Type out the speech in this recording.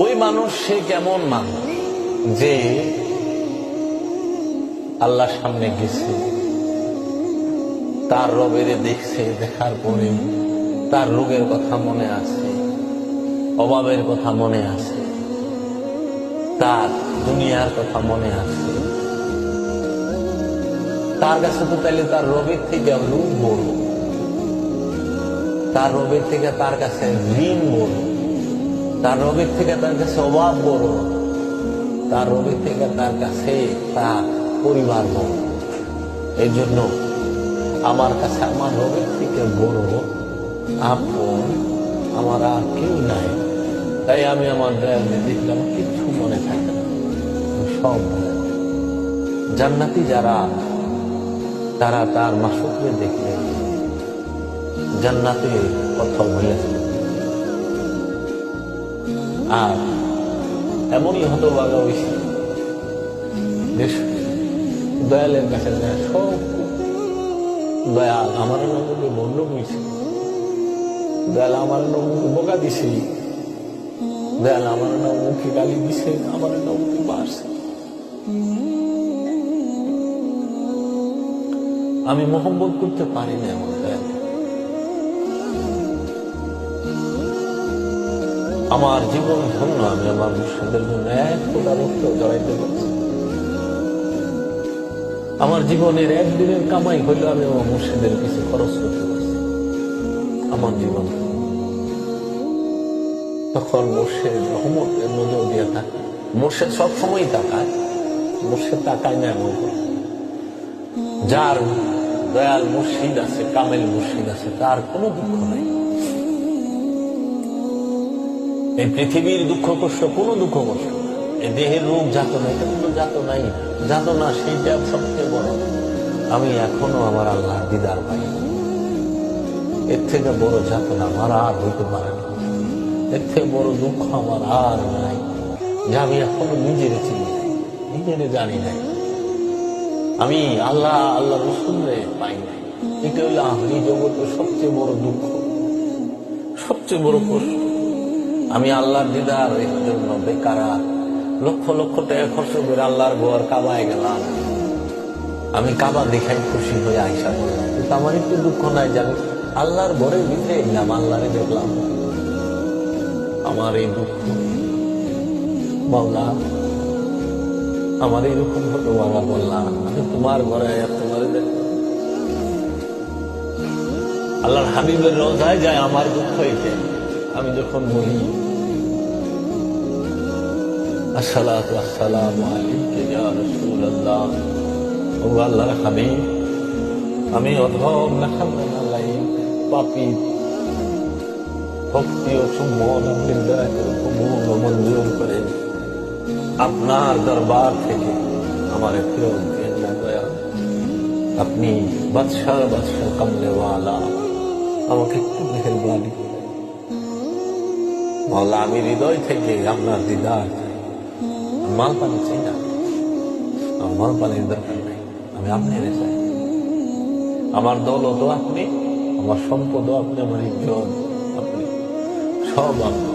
ওই মানুষ, সে কেমন মানুষ? যে আল্লাহ সামনে গেছে। তার রবেরে দেখছে, দেখার পরে তার রোগের কথা মনে আছে, অভাবের কথা মনে আছে, তার দুনিয়ার কথা মনে আছে। তার কাছে তো তাইলে তার রবের থেকে রূপ বড়। তার রবের থেকে তার কাছে ঋণ বড়। তার রবের থেকে তার কাছে অভাব বড়। তার রবের থেকে তার কাছে তার পরিবার বড়। এই জন্য আমার কাছে আমার রবের থেকে বড় আপন আমার আর কেউ নাই। তাই আমি আমার দয়ালে দেখলাম কিচ্ছু মনে থাকে না। সব জান্নাতি যারা, তারা তার মাসুককে দেখলে জান্নাতে কথা যায়। আর এমনই হতভাগা হয়েছে। বেশ, দয়ালের কাছে যায়। সব দয়াল আমার নবকে বন্ধ হয়েছে। দয়াল আমার নবকে বোকা দিছে। দয়াল আমার নবকে গালি দিছে, আমার নবকে মারছে আমি মোহাম্মত করতে পারি না এমন দয়াল আমার জীবন ধন্য আমি আমার মুর্শিদের জন্য এক ফোটা রক্ত জড়াইতে পারছি। আমার জীবনের একদিনের কামাই হইলে আমি আমার মুর্শিদের কিছু খরচ করতে পারছি। আমার জীবন তখন মোর্শেদ রহমতের নজর দিয়ে থাকে। মোর্শেদ সবসময় তাকায়। মোর্শেদ তাকায় না এমন যার দয়াল মুর্শিদ আছে, কামেল মুর্শিদ আছে, তার কোনো দুঃখ নাই। এই পৃথিবীর দুঃখ কষ্ট কোনো দুঃখ কষ্ট। এই দেহের রোগ যাতনা এটা কোনো যাতনাই যাতনা সেইটা সবচেয়ে বড়। আমি এখনও আমার আল্লাহর দিদার পাই এর থেকে বড় যাতনা আমার আর হইতে পারে না। এর থেকে বড় দুঃখ আমার আর নাই। যে আমি এখনও নিজের চিনি নাই, নিজেরে জানি নাই। আমি আল্লাহ আল্লাহ রসুলরে পাই নাই। এটা হইল আমি জগতের সবচেয়ে বড় দুঃখ। সবচেয়ে বড় কষ্ট। আমি আল্লাহর দিদার জন্য বেকারা। লক্ষ লক্ষ টাকা খরচ করে আল্লাহর ঘর কাবায় গেলাম। আমি কাবা দেখাই খুশি হয়ে আইসা কিন্তু আমার একটু দুঃখ নাই আমি আল্লাহর ঘরের ভিতরে গেলাম আল্লাহরে দেখলাম। আমার এই দুঃখ। মাওলা, আমার এইরকম হতো বাবা বললাম আমি তোমার ঘরে তোমার আল্লাহর হাবিবের রোজায় যায়, আমার দুঃখ এতে আমি যখন বলি আমি অধম নাখাল্লাই পাপি, ভক্তি ও ও মঞ্জুর করে আপনার দরবার থেকে আমার ফেরত আপনি বাদশাহ বাদশাহ কামলেওয়ালা, আমাকে একটু মেহরবানি করে মাওলা আমি হৃদয় থেকে আপনার দিদার। মাল পানি চাই না। আমার মাল পানির দরকার নেই। আমি আপনার চাই। আমার দৌলতও আপনি, আমার সম্পদও আপনি, আমার ইজ্জত আপনি। সব আপনি।